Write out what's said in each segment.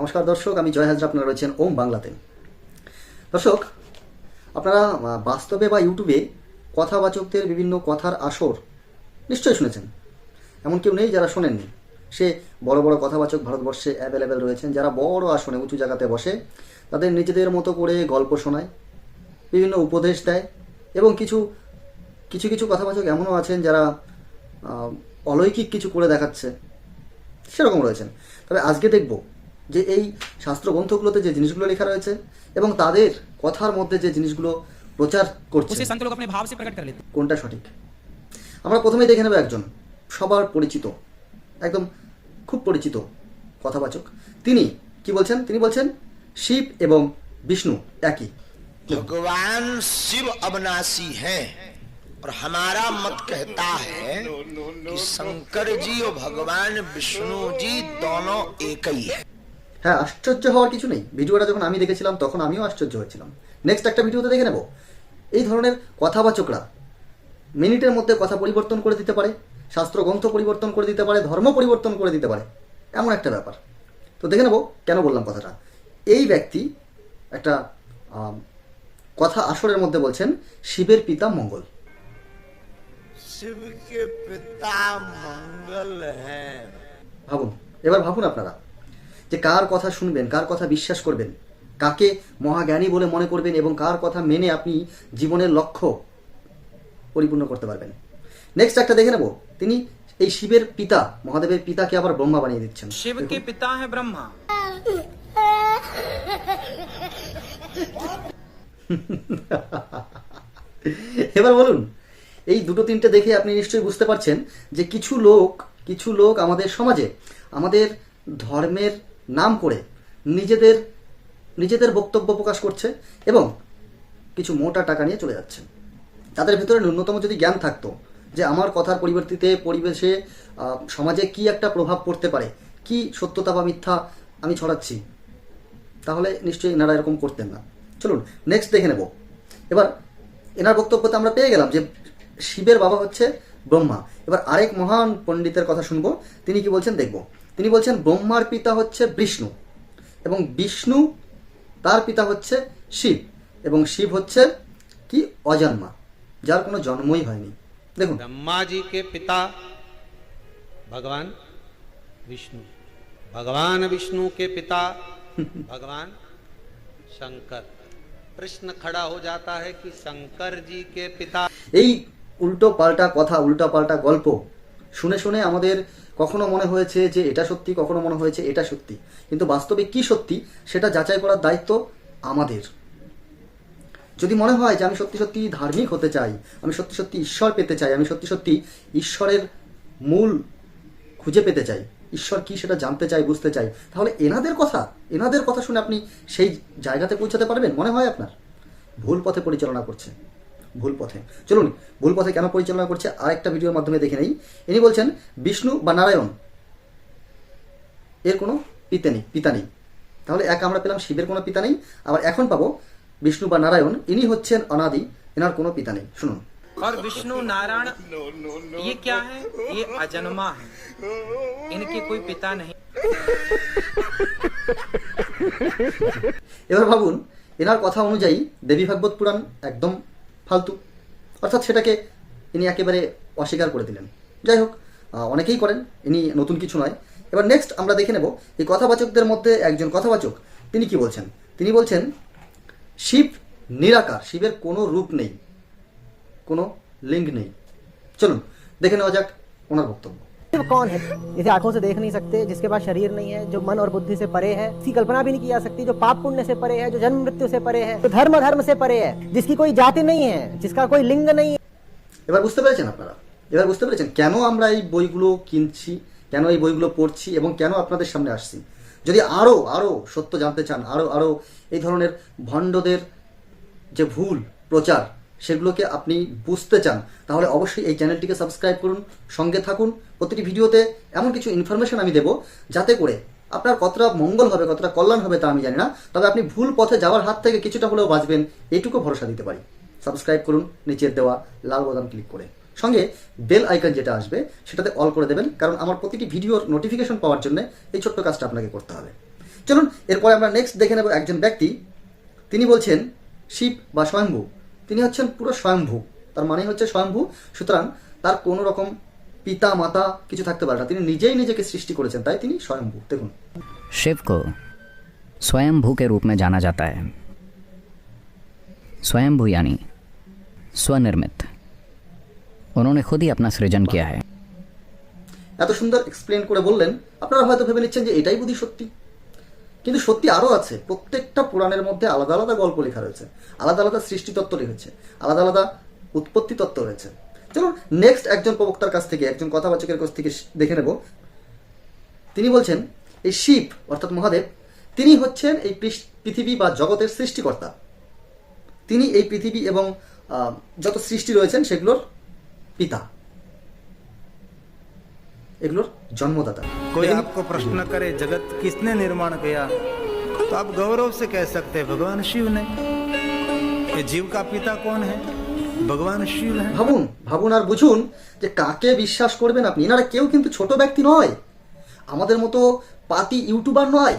নমস্কার দর্শক, আমি জয় হাজরা, আপনারা রয়েছেন ওম বাংলাতে। দর্শক, আপনারা বাস্তবে বা ইউটিউবে কথাবাচকদের বিভিন্ন কথার আসর নিশ্চয়ই শুনেছেন। এমন কেউ নেই যারা শোনেননি। সে বড় বড় কথাবাচক ভারতবর্ষে অ্যাভেলেবেল রয়েছেন, যারা বড় আসনে উঁচু জায়গাতে বসে তাদের নিজেদের মতো করে গল্প শোনায়, বিভিন্ন উপদেশ দেয় এবং কিছু কিছু কিছু কথাবাচক এমনও আছেন যারা অলৌকিক কিছু করে দেখাচ্ছে, সেরকম রয়েছেন। তবে আজকে দেখব যে এই শাস্ত্র গ্রন্থগুলোতে যে জিনিসগুলো লেখা রয়েছে এবং তাদের কথার মধ্যে যে জিনিসগুলো প্রচার করছে उसे संत लोग अपने भाव से प्रकट कर लेते কোনটা সঠিক আমরা প্রথমেই দেখে নেব একজন সবার পরিচিত একদম খুব পরিচিত কথাবাচক তিনি কি বলছেন তিনি বলছেন শিব এবং বিষ্ণু একই भगवान शिव अविनाशी हैं और हमारा मत कहता है कि शंकर जी और भगवान विष्णु जी दोनों एक ही है হ্যাঁ আশ্চর্য হওয়ার কিছু নেই। ভিডিওটা যখন আমি দেখেছিলাম তখন আমিও আশ্চর্য হয়েছিলাম। নেক্সট একটা ভিডিওতে দেখে নেব। এই ধরনের কথাবাচকরা মিনিটের মধ্যে কথা পরিবর্তন করে দিতে পারে শাস্ত্রগ্রন্থ পরিবর্তন করে দিতে পারে ধর্ম পরিবর্তন করে দিতে পারে এমন একটা ব্যাপার। তো দেখে নেব কেন বললাম কথাটা। এই ব্যক্তি একটা কথা আসরের মধ্যে বলছেন শিবের পিতা মঙ্গল। শিবকে পিতা মঙ্গল হ্যাঁ। ভাবুন এবার ভাবুন আপনারা। যে কার কথা শুনবেন কার কথা বিশ্বাস করবেন কাকে মহাজ্ঞানী বলে মনে করবেন এবং কার কথা মেনে আপনি জীবনের লক্ষ্য পরিপূর্ণ করতে পারবেন। নেক্সট একটা দেখে নেব। তিনি এই শিবের পিতা মহাদেবের পিতাকে আবার ব্রহ্মা বানিয়ে দিচ্ছেন। শিবকে পিতা হ্যাঁ ব্রহ্মা। এবার বলুন এই দুটো তিনটে দেখে আপনি নিশ্চয়ই বুঝতে পারছেন যে কিছু লোক কিছু লোক আমাদের সমাজে আমাদের ধর্মের নাম করে নিজেদের নিজেদের বক্তব্য প্রকাশ করছে এবং কিছু মোটা টাকা নিয়ে চলে যাচ্ছে। তাদের ভিতরে ন্যূনতম যদি জ্ঞান থাকতো যে আমার কথার পরিবর্তিতে পরিবেশে সমাজে কি একটা প্রভাব পড়তে পারে, কি সত্যতা বা মিথ্যা আমি ছড়াচ্ছি, তাহলে নিশ্চয়ই এনারা এরকম করতেন না। চলুন নেক্সট দেখে নেব। এবার, এনার বক্তব্যতে আমরা পেয়ে গেলাম যে শিবের বাবা হচ্ছে ব্রহ্মা এবার আরেক মহান পণ্ডিতের কথা শুনবো তিনি কি বলছেন দেখব তিনি বলছেন ব্রহ্মার পিতা হচ্ছে বিষ্ণু এবং বিষ্ণু তার পিতা হচ্ছে শিব এবং শিব হচ্ছে কি অজন্মা যার কোনো জন্মই হয়নি দেখুন ब्रह्मा जी के पिता भगवान विष्णु भगवान विष्णु के पिता भगवान शंकर प्रश्न खड़ा हो जाता है कि शंकर जी के पिता এই উল্টো পাল্টা কথা, উল্টো পাল্টা গল্প। শুনে শুনে আমাদের কখনো মনে হয়েছে যে এটা সত্যি, কখনো মনে হয়েছে এটা সত্যি। কিন্তু বাস্তবে কি সত্যি, সেটা যাচাই করার দায়িত্ব আমাদের। যদি মনে হয় যে আমি সত্যি সত্যি ধার্মিক হতে চাই, আমি সত্যি সত্যি ঈশ্বর পেতে চাই, আমি সত্যি সত্যি ঈশ্বরের মূল খুঁজে পেতে চাই, ঈশ্বর কি সেটা জানতে চাই বুঝতে চাই তাহলে এনাদের কথা এনাদের কথা শুনে আপনি সেই জায়গাতে পৌঁছাতে পারবেন? মনে হয় আপনার? ভুল পথে পরিচালনা করছে। ভুল পথে চলুন ভুল পথে কেন পরিচালনা করছে আরেকটা ভিডিওর মাধ্যমে দেখে নেই ইনি বলছেন বিষ্ণু বা নারায়ণ এর কোনো পিতা নেই পিতা নেই তাহলে এক আমরা পেলাম শিবের কোনো পিতা নেই আবার এখন পাবো বিষ্ণু বা নারায়ণ ইনি হচ্ছেন অনাদি এনার কোনো পিতা নেই শুনুন और विष्णु नारायण ये क्या है ये अजन्मा है इनके कोई पिता नहीं এবার ভাবুন এনার কথা অনুযায়ী দেবী ভাগবত পুরাণ একদম ফালতু। অর্থাৎ সেটাকে ইনি একেবারে অস্বীকার করে দিলেন। যাই হোক অনেকেই করেন, ইনি নতুন কিছু নয়। এবার নেক্সট আমরা দেখে নেব, এই কথাবাচকদের মধ্যে একজন কথাবাচক, তিনি কি বলছেন? তিনি বলছেন, শিব নিরাকার, শিবের কোনো রূপ নেই, কোনো লিঙ্ক নেই। চলুন, দেখে নেওয়া যাক ওনার বক্তব্য। वो कौन है जिसे आंखों से देख नहीं सकते जिसके पास शरीर नहीं है जो मन और बुद्धि से परे है इसकी कल्पना भी नहीं की जा सकती जो पाप पुण्य से परे है जो जन्म मृत्यु से परे है जो धर्म धर्म से परे है जिसकी कोई जाति नहीं है जिसका कोई लिंग नहीं है এবার বুঝতে পেরেছেন আপনারা এবার বুঝতে পেরেছেন কেন আমরা এই বইগুলো কিনছি কেন এই বইগুলো পড়ছি এবং কেন আপনাদের সামনে আসছি যদি আরও আরও সত্য জানতে চান আরও আরও এই ধরনের ভণ্ডদের যে ভুল প্রচার সেগুলোকে আপনি বুঝতে চান, তাহলে অবশ্যই এই চ্যানেলটিকে সাবস্ক্রাইব করুন, সঙ্গে থাকুন। প্রতিটি ভিডিওতে এমন কিছু ইনফরমেশন আমি দেব, যাতে করে আপনার কতটা মঙ্গল হবে, কতটা কল্যাণ হবে তা আমি জানি না। তবে আপনি ভুল পথে যাওয়ার হাত থেকে কিছুটা হলেও বাঁচবেন, এইটুকু ভরসা দিতে পারি। সাবস্ক্রাইব করুন, নিচের দেওয়া লাল বোতাম ক্লিক করে। সঙ্গে বেল আইকন যেটা আসবে, সেটাতে অল করে দেবেন, কারণ আমার প্রতিটি ভিডিওর নোটিফিকেশন পাওয়ার জন্য এই ছোট্ট কাজটা আপনাকে করতে হবে। চলুন, এরপরে আমরা নেক্সট দেখে নেব একজন ব্যক্তি। তিনি বলছেন, শিব বা স্বয়ম্ভু তিনি হচ্ছেন পুরো স্বয়ম্ভু তার মানে হচ্ছে স্বয়ম্ভু সুতরাং তার কোনো রকম পিতা মাতা কিছু থাকতে পারে না তিনি নিজেই নিজেকে সৃষ্টি করেছেন তাই তিনি স্বয়ম্ভু দেখুন शिव को स्वयंभू के रूप में जाना जाता है स्वयंभू यानी स्वनिर्मित उन्होंने खुद ही अपना सृजन किया है এত সুন্দর এক্সপ্লেন করে বললেন আপনারা হয়তো ভেবে নিচ্ছেন যে এটাই বুঝি সত্যি কিন্তু সত্যি আরও আছে। প্রত্যেকটা পুরাণের মধ্যে আলাদা আলাদা গল্প লেখা রয়েছে। আলাদা আলাদা সৃষ্টি তত্ত্ব রয়েছে আলাদা আলাদা উৎপত্তি তত্ত্ব রয়েছে। চলুন নেক্সট একজন প্রবক্তার কাছ থেকে, একজন কথাবাচকের কাছ থেকে দেখে নেব। তিনি বলছেন, এই শিব, অর্থাৎ মহাদেব, তিনি হচ্ছেন এই পৃথিবী বা জগতের সৃষ্টিকর্তা। তিনি এই পৃথিবী এবং যত সৃষ্টি রয়েছেন, সেগুলোর পিতা। এগুলোর জন্মদাতা कोई দেখুন, आपको प्रश्न करे जगत किसने निर्माण किया तो आप गौरव से कह सकते हैं भगवान शिव ने ये जीव का पिता कौन है भगवान शिव है ভাবুন ভাবুন আর বুঝুন যে কাকে বিশ্বাস করবেন আপনি এনারা কেউ কিন্তু ছোট ব্যক্তি নয় আমাদের মতো পাতি ইউটিউবার নয়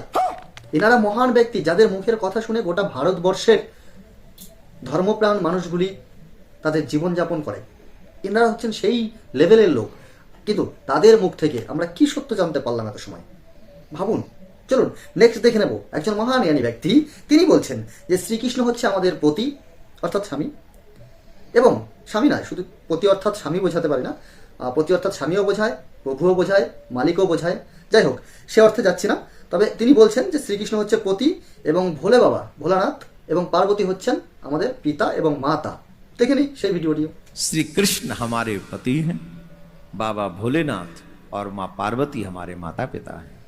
এনারা মহান ব্যক্তি যাদের মুখের কথা শুনে গোটা ভারতবর্ষের ধর্মপ্রাণ মানুষগুলি তাদের জীবনযাপন করে এনারা হচ্ছেন সেই লেভেলের লোক কিন্তু তাদের মুখ থেকে আমরা কি সত্য জানতে পারলাম এত সময়? ভাবুন, চলুন নেক্সট দেখে নেব। একজন মহান জ্ঞানী ব্যক্তি, তিনি বলছেন যে শ্রীকৃষ্ণ হচ্ছে আমাদের পতি, অর্থাৎ স্বামী। এবং স্বামী নয়, শুধু পতি অর্থাৎ স্বামী বোঝাতে পারি না। পতি অর্থাৎ স্বামীও বোঝায়, প্রভুও বোঝায়, মালিকও বোঝায়। যাই হোক, সে অর্থে যাচ্ছি না। তবে তিনি বলছেন যে শ্রীকৃষ্ণ হচ্ছে পতি এবং ভোলে বাবা, ভোলানাথ এবং পার্বতী হচ্ছেন আমাদের পিতা এবং মাতা। দেখে নি সেই ভিডিওটিও। শ্রীকৃষ্ণ আমার পতি হ্যাঁ। বাবা ভোলেনাথ আর মা পার্বতী আমারে মাতা পিতা হ্যাঁ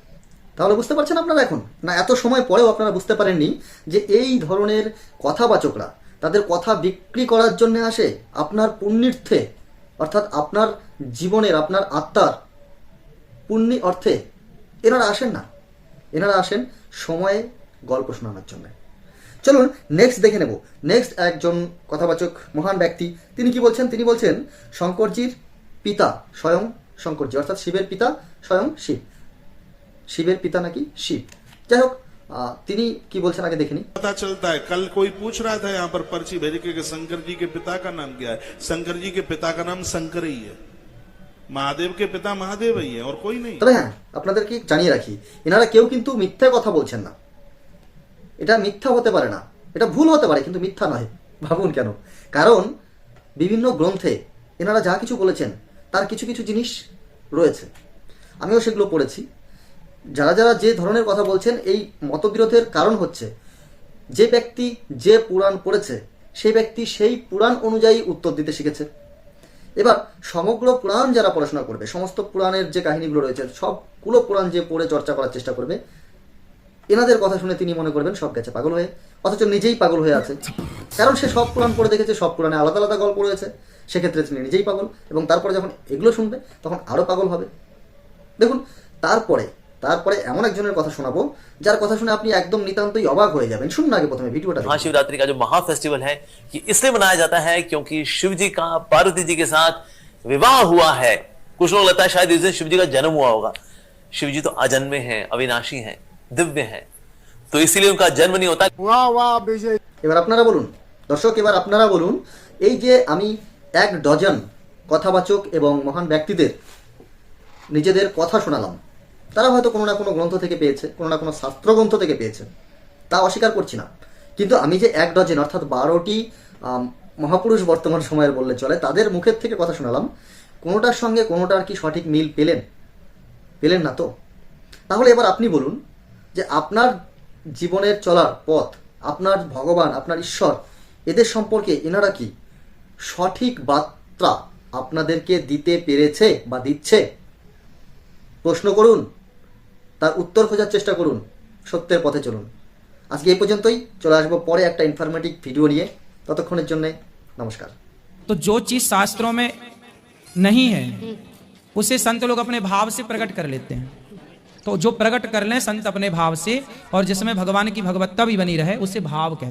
তাহলে বুঝতে পারছেন আপনারা এখন? না, এত সময় পরেও আপনারা বুঝতে পারেননি যে এই ধরনের কথাবাচকরা তাদের কথা বিক্রি করার জন্য আসে আপনার পুণ্যার্থে, অর্থাৎ আপনার জীবনের, আপনার আত্মার পুণ্যি অর্থে। এনারা আসেন না। এনারা আসেন সময়ে গল্প শোনানোর জন্য। চলুন নেক্সট দেখে নেব। নেক্সট একজন কথাবাচক মহান ব্যক্তি। তিনি কি বলছেন? তিনি বলছেন, শঙ্করজির পিতা স্বয়ং শঙ্করজি অর্থাৎ শিবের পিতা স্বয়ং শিব শিবের পিতা নাকি শিব যাই হোক আহ, তিনি কি বলছেন আগে দেখে নিই पता चलता है कल कोई पूछ रहा था यहाँ पर पर्ची भेज के कि शंकर जी के पिता का नाम क्या है शंकर जी के पिता का नाम शंकर ही है महादेव के पिता महादेव ही है और कोई नहीं তবে হ্যাঁ আপনাদেরকে জানিয়ে রাখি এনারা কেউ কিন্তু মিথ্যা কথা বলছেন না এটা মিথ্যা হতে পারে না এটা ভুল হতে পারে কিন্তু মিথ্যা নয় ভাবুন কেন কারণ বিভিন্ন গ্রন্থে এনারা যা কিছু বলেছেন তার কিছু কিছু জিনিস রয়েছে। আমিও সেগুলো পড়েছি। যারা যারা যে ধরনের কথা বলছেন, এই মতবিরোধের কারণ হচ্ছে, যে ব্যক্তি যে পুরাণ পড়েছে, সেই ব্যক্তি সেই পুরাণ অনুযায়ী উত্তর দিতে শিখেছে। এবার, সমগ্র পুরাণ যারা পড়াশোনা করবে, সমস্ত পুরাণের যে কাহিনীগুলো রয়েছে, সবগুলো পুরাণ যে পড়ে চর্চা করার চেষ্টা করবে, এনাদের কথা শুনে তিনি মনে করবেন, সব গেছে পাগল হয়ে, অথচ নিজেই পাগল হয়ে আছে। কারণ সে সব পুরাণ পড়ে দেখেছে, সব পুরাণে আলাদা আলাদা গল্প রয়েছে। সেক্ষেত্রে তিনি নিজেই পাগল এবং তারপরে যখন এগুলো শুনবে তখন আরও পাগল হবে দেখুন তারপরে তারপরে এমন একজনের কথা শোনাবো যার কথা শুনে আপনি একদম নিতান্তই অবাক হয়ে যাবেন শুনুন আগে প্রথমে ভিডিওটা দেখুন। महाशिवरात्रि का जो महा फेस्टिवल है ये इसलिए मनाया जाता है क्योंकि शिव जी का पार्वती जी के साथ विवाह हुआ है कुछ लोग लगता है शायद इस दिन शिव जी का जन्म हुआ होगा शिव जी तो अजन्मे हैं अविनाशी हैं दिव्य हैं तो इसीलिए उनका जन्म नहीं होता এবার আপনারা বলুন দর্শক এবার আপনারা বলুন এই যে আমি এক ডজন কথাবাচক এবং মহান ব্যক্তিদের নিজেদের কথা শোনালাম। তারা হয়তো কোনো না কোনো গ্রন্থ থেকে পেয়েছে, কোনো না কোনো শাস্ত্র গ্রন্থ থেকে পেয়েছে। তা অস্বীকার করছি না। কিন্তু আমি যে এক ডজন, অর্থাৎ বারোটি মহাপুরুষ বর্তমান সময়ের বললে চলে, তাদের মুখের থেকে কথা শোনালাম। কোনোটার সঙ্গে কোনোটার কি সঠিক মিল পেলেন? পেলেন না তো? তাহলে এবার আপনি বলুন যে আপনার জীবনের চলার পথ, আপনার ভগবান, আপনার ঈশ্বর, এদের সম্পর্কে এনারা কি? সঠিক বার্তা আপনাদেরকে দিতে পেরেছে বা দিচ্ছে প্রশ্ন করুন তার উত্তর খোঁজার চেষ্টা করুন সত্যের পথে চলুন আজকে এই পর্যন্তই চলে আসবো পরে একটা ইনফরমেটিভ ভিডিও নিয়ে ততক্ষণের জন্যে নমস্কার तो जो चीज शास्त्रों में नहीं है उसे संत लोग अपने भाव से प्रकट कर लेते हैं तो जो प्रकट कर लें संत अपने भाव से और जिसमें भगवान की भगवत्ता भी बनी रहे उसे भाव कहते हैं